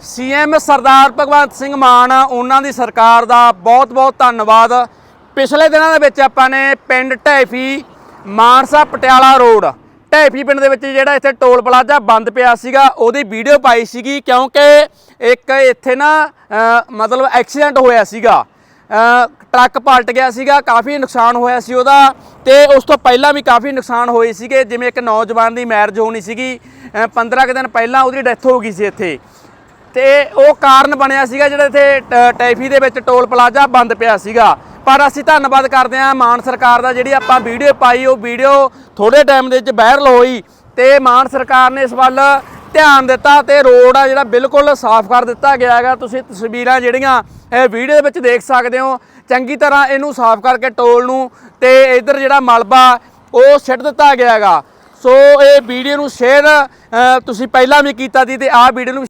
CM Sardar Bhagwant Singh Mann ਉਹਨਾਂ ਦੀ ਸਰਕਾਰ ਦਾ ਬਹੁਤ-ਬਹੁਤ ਧੰਨਵਾਦ। ਪਿਛਲੇ ਦਿਨਾਂ ਦੇ ਵਿੱਚ ਆਪਾਂ ਨੇ ਪਿੰਡ ਢੈਫੀ ਮਾਨਸਾ ਪਟਿਆਲਾ ਰੋਡ ਢੈਫੀ ਪਿੰਡ ਦੇ ਵਿੱਚ ਜਿਹੜਾ ਇੱਥੇ ਟੋਲ ਪਲਾਜ਼ਾ ਬੰਦ ਪਿਆ ਸੀਗਾ ਉਹਦੀ ਵੀਡੀਓ ਪਾਈ ਸੀਗੀ ਕਿਉਂਕਿ ਇੱਕ ਇੱਥੇ ਨਾ ਮਤਲਬ ਐਕਸੀਡੈਂਟ ਹੋਇਆ ਸੀਗਾ। ਟਰੱਕ ਪਲਟ ਗਿਆ ਸੀਗਾ ਕਾਫੀ ਨੁਕਸਾਨ ਹੋਇਆ ਸੀ ਉਹਦਾ ਤੇ ਉਸ ਤੋਂ ਪਹਿਲਾਂ ਵੀ ਕਾਫੀ ਨੁਕਸਾਨ ਹੋਏ ਸੀਗੇ ਜਿਵੇਂ ਇੱਕ ਨੌਜਵਾਨ ਦੀ ਮੈਰਿਜ ਹੋਣੀ ਸੀਗੀ। ਅ, 15 ਕੁ ਦਿਨ ਪਹਿਲਾਂ ਉਹਦੀ ਡੈਥ ਹੋ ਗਈ ਸੀ ਇੱਥੇ। ਤੇ ਉਹ ਕਾਰਨ ਬਣਿਆ ਸੀਗਾ ਜਿਹੜਾ ਇੱਥੇ ਟ- ਟੈਫੀ ਦੇ ਵਿੱਚ ਟੋਲ ਪਲਾਜ਼ਾ ਬੰਦ ਪਿਆ ਸੀਗਾ। ਪਰ ਅਸੀਂ ਧੰਨਵਾਦ ਕਰਦੇ ਹਾਂ ਮਾਨ ਸਰਕਾਰ ਦਾ ਜਿਹੜੀ ਆਪਾਂ ਵੀਡੀਓ ਪਾਈ, ਉਹ ਵੀਡੀਓ ਥੋੜੇ ਟਾਈਮ ਦੇ ਵਿੱਚ ਵਾਇਰਲ ਹੋਈ ਤੇ ਮਾਨ ਸਰਕਾਰ ਨੇ ਇਸ ਵੱਲ ਧਿਆਨ ਦਿੱਤਾ ਤੇ ਰੋਡ ਆ ਜਿਹੜਾ ਬਿਲਕੁਲ ਸਾਫ਼ ਕਰ ਦਿੱਤਾ ਗਿਆ ਹੈਗਾ। ਤੁਸੀਂ ਤਸਵੀਰਾਂ ਜਿਹੜੀਆਂ ਇਹ ਵੀਡੀਓ ਦੇ ਵਿੱਚ ਦੇਖ ਸਕਦੇ ਹੋ। ਚੰਗੀ ਤਰ੍ਹਾਂ ਇਹਨੂੰ ਸਾਫ਼ ਕਰਕੇ ਟੋਲ ਨੂੰ ਤੇ ਇਧਰ ਜਿਹੜਾ ਮਲਬਾ, ਉਹ ਸਿੱਟ ਦਿੱਤਾ ਗਿਆ ਹੈਗਾ। ਸੋ ਇਹ ਵੀਡੀਓ ਨੂੰ ਸ਼ੇਅਰ ਤੁਸੀਂ ਪਹਿਲਾਂ ਵੀ ਕੀਤਾ ਸੀ ਤੇ ਆਹ ਵੀਡੀਓ ਨੂੰ